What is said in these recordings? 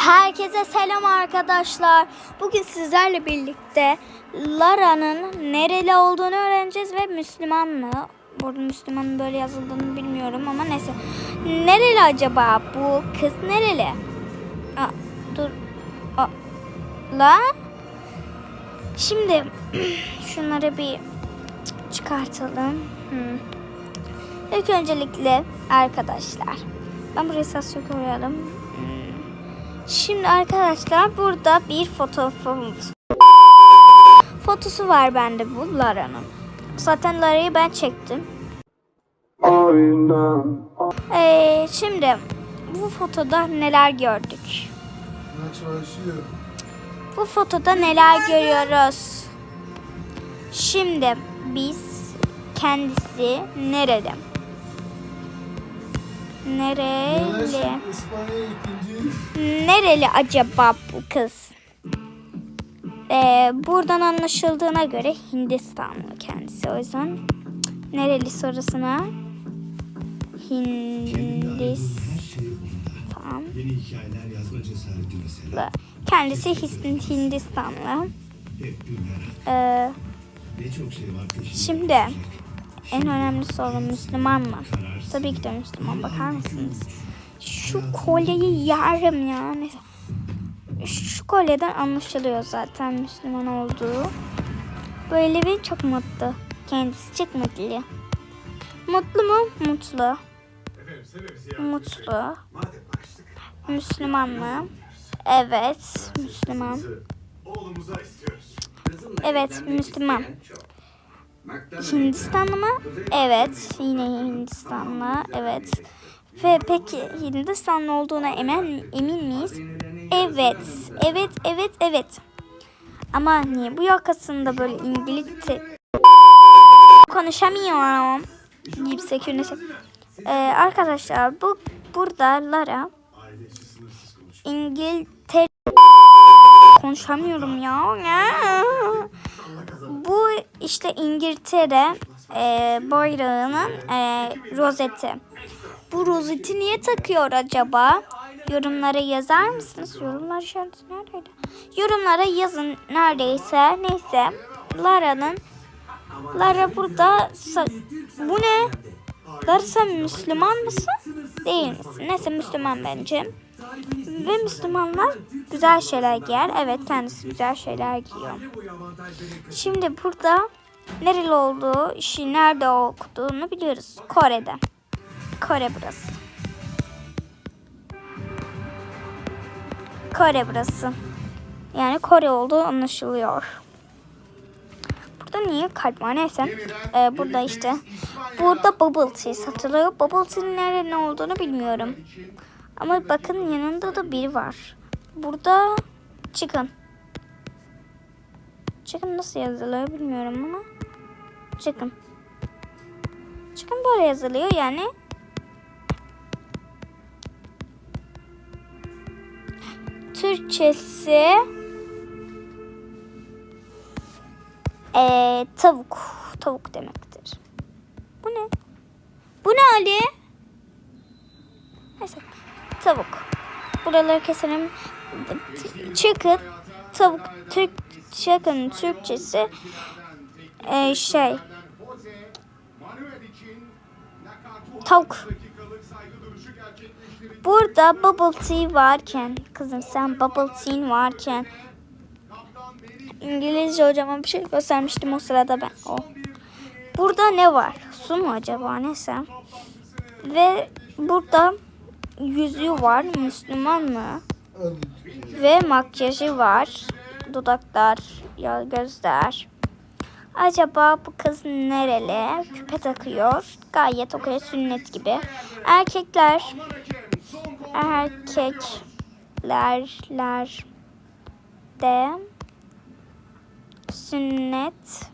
Herkese selam arkadaşlar. Bugün sizlerle birlikte Lara'nın nereli olduğunu öğreneceğiz ve Müslüman mı? Burada Müslümanın böyle yazıldığını bilmiyorum ama neyse. Nereli acaba bu kız nereli? Aa, dur. Aa, la? Şimdi şunları bir çıkartalım. Hmm. İlk öncelikle arkadaşlar. Ben buraya sasyo koyalım. Hmm. Şimdi arkadaşlar burada bir fotoğrafımız. Fotosu var bende bu Lara'nın. Zaten Lara'yı ben çektim. Ee, şimdi bu fotoda neler gördük? Bu fotoda neler görüyoruz? Şimdi biz kendisi nerede? Nereli? Nereli acaba bu kız? Ee, buradan anlaşıldığına göre Hindistanlı kendisi. O yüzden nereli sorusuna Hindistan. Kendisi Hindistanlı. Ee, Ne çok şey var peşinde. şimdi en önemli soru Müslüman mı? Tabii ki de Müslüman. Bakar mısınız? Şu kolyeyi yerim ya. Neyse. Şu kolyeden anlaşılıyor zaten Müslüman olduğu. Böyle bir çok mutlu. Kendisi çok mutlu. Mutlu mu? Mutlu. Mutlu. Müslüman mı? Evet, Müslüman. Evet, Müslüman. Hindistanlı mı? Evet, yine Hindistanlı. Evet. Ve peki Hindistanlı olduğuna emin, emin miyiz? Evet, evet, evet, evet. Ama niye bu yakasında böyle İngilizce konuşamıyorum? Yüksek ünlüsü. Ee, arkadaşlar bu burada Lara. İngiltere konuşamıyorum ya. Bu işte İngiltere e, bayrağının e, rozeti. Bu rozeti niye takıyor acaba? Yorumlara yazar mısınız? Yorumlar işareti neredeydi? Yorumlara yazın neredeyse. Neyse. Lara'nın Lara burada bu ne? Lara sen Müslüman mısın? Değil misin? Neyse Müslüman bence. Ve Müslümanlar güzel şeyler giyer. Evet kendisi güzel şeyler giyiyor. Şimdi burada nereli olduğu, işi nerede okuduğunu biliyoruz. Kore'de. Kore burası. Kore burası. Yani Kore olduğu anlaşılıyor. Burada niye kalp var neyse. Ee, burada işte. Burada bubble tea satılıyor. Bubble tea'nin nerede olduğunu bilmiyorum. Ama bakın yanında da biri var. Burada chicken. Chicken nasıl yazılıyor bilmiyorum ama. Chicken. Chicken böyle yazılıyor yani. Türkçesi ee, tavuk. Tavuk demektir. Bu ne? Bu ne Ali? Tavuk. Buraları keselim. Chicken. Tavuk. Türk chicken Türkçesi ee, şey tavuk. Burada bubble tea varken kızım sen bubble tea varken İngilizce hocama bir şey göstermiştim o sırada ben o. Burada ne var? Su mu acaba neyse. Ve burada yüzüğü var. Müslüman mı? Ve makyajı var. Dudaklar, ya gözler. Acaba bu kız nereli? Küpe takıyor. Gayet okey sünnet gibi. Erkekler erkeklerler de sünnet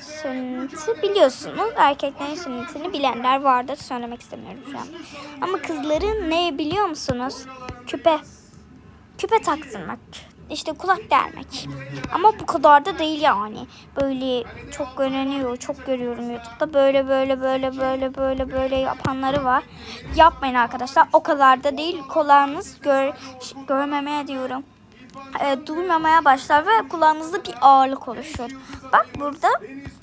sünneti biliyorsunuz. Erkeklerin sünnetini bilenler vardır. Söylemek istemiyorum şu an. Ama kızların ne biliyor musunuz? Küpe. Küpe taktırmak. işte kulak delmek. Ama bu kadar da değil yani. Böyle çok görünüyor. Çok görüyorum YouTube'da. Böyle böyle böyle böyle böyle böyle yapanları var. Yapmayın arkadaşlar. O kadar da değil. Kulağınız gör, görmemeye diyorum. E, duymamaya başlar ve kulağınızda bir ağırlık oluşur. Bak burada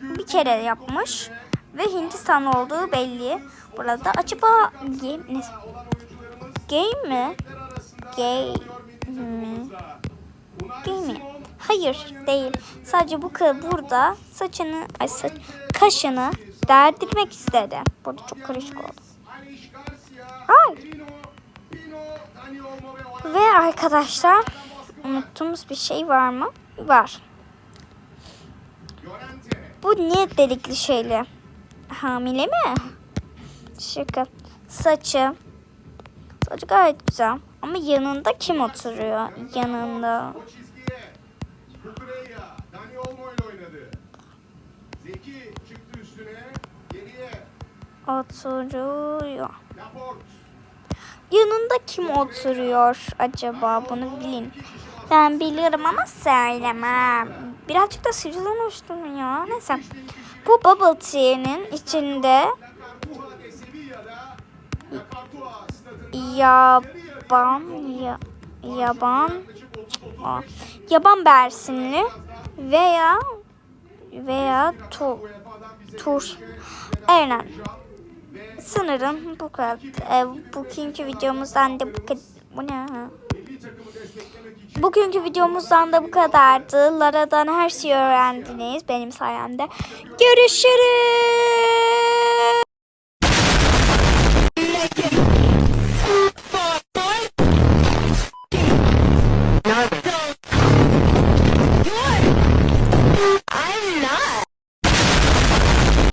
bir kere yapmış ve Hindistan olduğu belli. Burada acaba gay ne? Gay mi? Gay mi? Gay mi? Hayır değil. Sadece bu kız burada saçını, ay saç, kaşını derdirmek istedi. Burada çok karışık oldu. Ay. Ve arkadaşlar unuttuğumuz bir şey var mı? Var. Bu ne delikli şeyli? Hamile mi? Şaka. Saçı. Saçı gayet güzel. Ama yanında kim oturuyor? Yanında. Oturuyor. Yanında kim oturuyor acaba? Bunu bilin. Ben biliyorum ama söylemem. Birazcık da uçtum ya. Neyse. Bu bubble tea'nin içinde yaban ya, yaban Aa, yaban bersinli veya veya tu, tur aynen sanırım bu kadar e, bugünkü videomuzdan da bu kadar bu ne ha? Bugünkü videomuzdan da bu kadardı. Lara'dan her şeyi öğrendiniz benim sayemde. Görüşürüz.